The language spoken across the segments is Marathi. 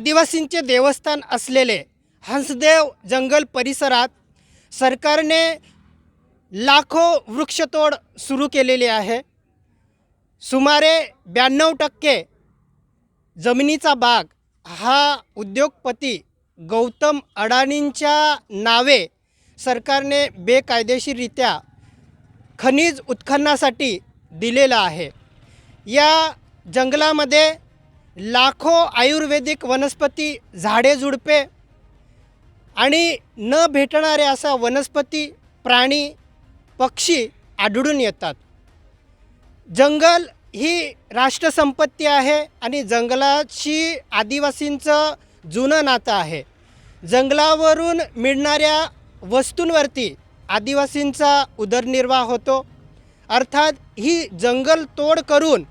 आदिवासींचे देवस्थान असलेले हंसदेव जंगल परिसरात सरकारने लाखो वृक्षतोड सुरू केलेली आहे. सुमारे ब्याण्णव टक्के जमिनीचा भाग हा उद्योगपती गौतम अडाणींच्या नावे सरकारने बेकायदेशीररित्या खनिज उत्खननासाठी दिलेला आहे. या जंगलामध्ये लाखो आयुर्वेदिक वनस्पती झाडे झुडपे आणि न भेटणारे असा वनस्पती प्राणी पक्षी आढळून येतात. जंगल ही राष्ट्रसंपत्ती आहे आणि जंगलाशी आदिवासींचं जुनं नातं आहे. जंगलावरून मिळणाऱ्या वस्तूंवरती आदिवासींचा उदरनिर्वाह होतो. अर्थात ही जंगल तोड करून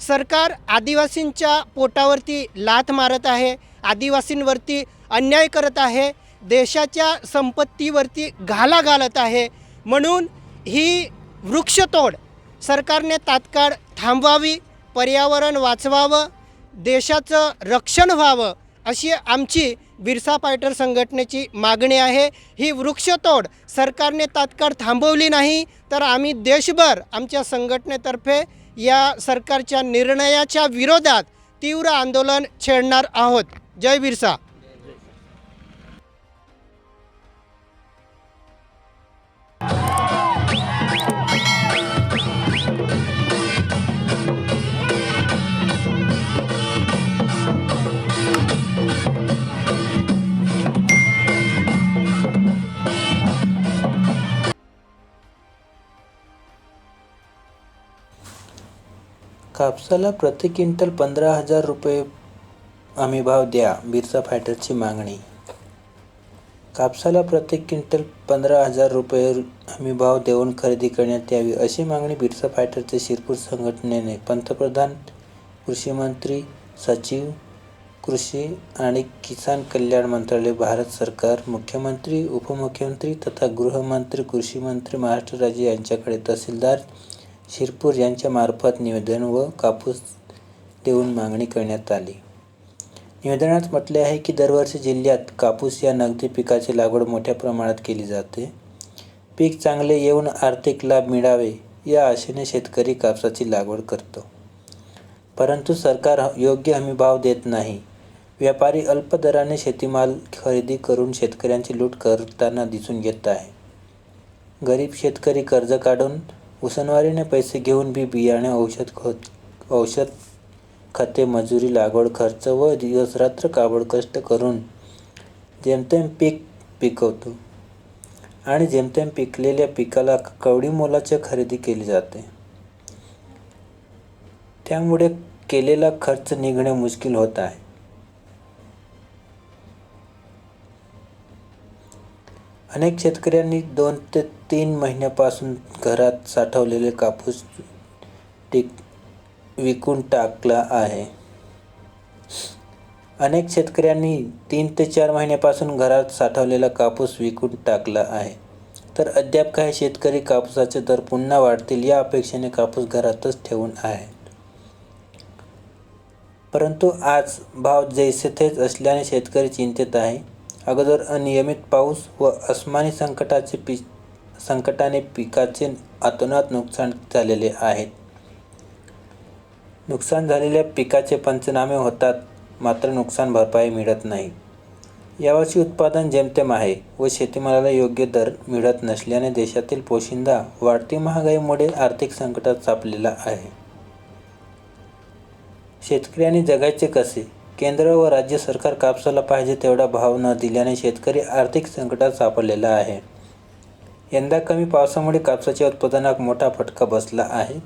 सरकार आदिवासींच्या पोटावरती लाथ मारत आहे आदिवासींवरती अन्याय करत आहे देशाच्या संपत्तीवरती घाला घालत आहे. म्हणून ही वृक्षतोड सरकारने तात्काळ थांबवावी पर्यावरण वाचवावं देशाचं रक्षण व्हावं अशी आमची बिरसा फायटर संघटनेची मागणी आहे. ही वृक्षतोड सरकारने तात्काळ थांबवली नाही तर आम्ही देशभर आमच्या संघटनेतर्फे या सरकारच्या निर्णयाच्या विरोधात तीव्र आंदोलन छेडणार आहोत. जय बिरसा. कापसाला प्रति क्विंटल पंधरा हजार रुपये हमी भाव द्या बिरसा फायटरची मागणी. कापसाला प्रति क्विंटल पंधरा हजार रुपये हमी भाव देऊन खरेदी करण्यात यावी अशी मागणी बिरसा फायटरचे शिरपूर संघटनेने पंतप्रधान कृषी मंत्री सचिव कृषी आणि किसान कल्याण मंत्रालय भारत सरकार मुख्यमंत्री उपमुख्यमंत्री तथा गृहमंत्री कृषी मंत्री महाराष्ट्र राज्य यांच्याकडे तहसीलदार शिरपूर यांच्या मार्फत निवेदन व कापूस देऊन मागणी करण्यात आली. निवेदनात म्हटले आहे की दरवर्षी जिल्ह्यात कापूस या नगदी पिकाची लागवड मोठ्या प्रमाणात केली जाते. पीक चांगले येऊन आर्थिक लाभ मिळावे या आशेने शेतकरी कापसाची लागवड करतो. परंतु सरकार योग्य हमीभाव देत नाही. व्यापारी अल्प दराने शेतीमाल खरेदी करून शेतकऱ्यांची लूट करताना दिसून येत आहे. गरीब शेतकरी कर्ज काढून उसनवारीने पैसे घेऊन बी बियाणे औषध खत औषध खते मजुरी लागवड खर्च व दिवसरात्र काबड कष्ट करून जेमतेम पीक पिकवतो आणि जेमतेम पिकलेल्या पिकाला कवडी मोलाची खरेदी केली जाते. त्यामुळे केलेला खर्च निघणे मुश्किल होत आहे. अनेक शेतकऱ्यांनी दोन ते तीन महिन्यापासून घरात साठवलेले कापूस टिक विकून टाकला आहे. अनेक शेतकऱ्यांनी तीन ते चार महिन्यापासून घरात साठवलेला कापूस विकून टाकला आहे. तर अद्याप काही शेतकरी कापसाचे दर पुन्हा वाढतील या अपेक्षेने कापूस घरातच ठेवून आहेत. परंतु आज भाव जैसे थेच असल्याने शेतकरी चिंतेत आहे. अगोदर अनियमित पाऊस व अस्मानी संकटाचे पी संकटाने पिकाचे अतोनात नुकसान झालेले आहेत. नुकसान झालेल्या पिकाचे पंचनामे होतात मात्र नुकसान भरपाई मिळत नाही. यावर्षी उत्पादन जेमतेम आहे व शेतीमालाला योग्य दर मिळत नसल्याने देशातील पोशिंदा वाढती महागाईमुळे आर्थिक संकटात सापलेला आहे. शेतकऱ्यांनी जगायचे कसे? केंद्र व राज्य सरकार कापसाला पाहिजे तेवढा भाव न दिल्याने शेतकरी आर्थिक संकटात सापडलेला आहे. यंदा कमी पावसामुळे कापसाच्या उत्पादनात मोठा फटका बसला आहे.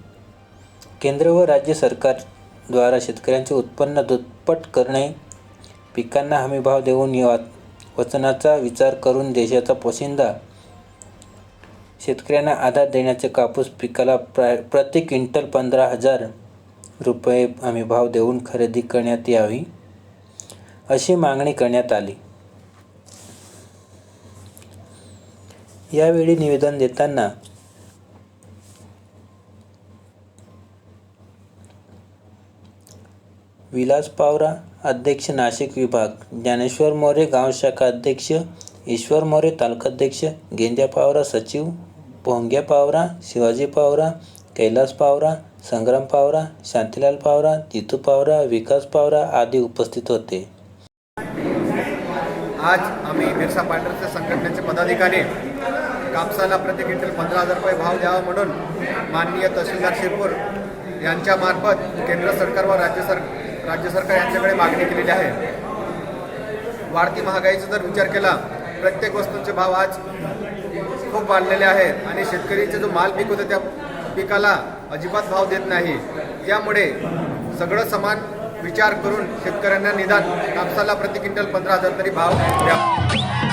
केंद्र व राज्य सरकारद्वारा शेतकऱ्यांचे उत्पन्न दुप्पट करणे पिकांना हमीभाव देऊन या वचनाचा विचार करून देशाचा पोशिंदा शेतकऱ्यांना आधार देण्याचे कापूस पिकाला प्रा प्रति क्विंटल पंधरा हजार रुपये हमीभाव देऊन खरेदी करण्यात यावी. अशी मागणी करण्यात आली. यावेळी निवेदन देताना विलास पावरा अध्यक्ष नाशिक विभाग ज्ञानेश्वर मोरे गाव शाखा अध्यक्ष ईश्वर मोरे तालुकाध्यक्ष गेंद्या पावरा सचिव भोंग्या पावरा शिवाजी पावरा कैलास पावरा संग्राम पावरा शांतीलाल पावरा जितू पावरा विकास पावरा आदी उपस्थित होते. आज आम्ही बिरसा पांढरचे संघटनेचे पदाधिकारी कापसाला प्रति क्विंटल पंधरा हजार रुपये भाव द्यावा म्हणून माननीय तहसीलदार शिरपूर यांच्यामार्फत केंद्र सरकार व राज्य सर राज्य सरकार यांच्याकडे मागणी केलेली आहे. वाढती महागाईचा जर विचार केला प्रत्येक वस्तूंचे भाव आज खूप वाढलेले आहेत आणि शेतकरीचे जो माल पीक त्या पिकाला अजिबात भाव देत नाही. त्यामुळे सगळं समान विचार करून शेतकऱ्यांना निदान कापसाला प्रति क्विंटल पंधरा हजार तरी भाव द्या.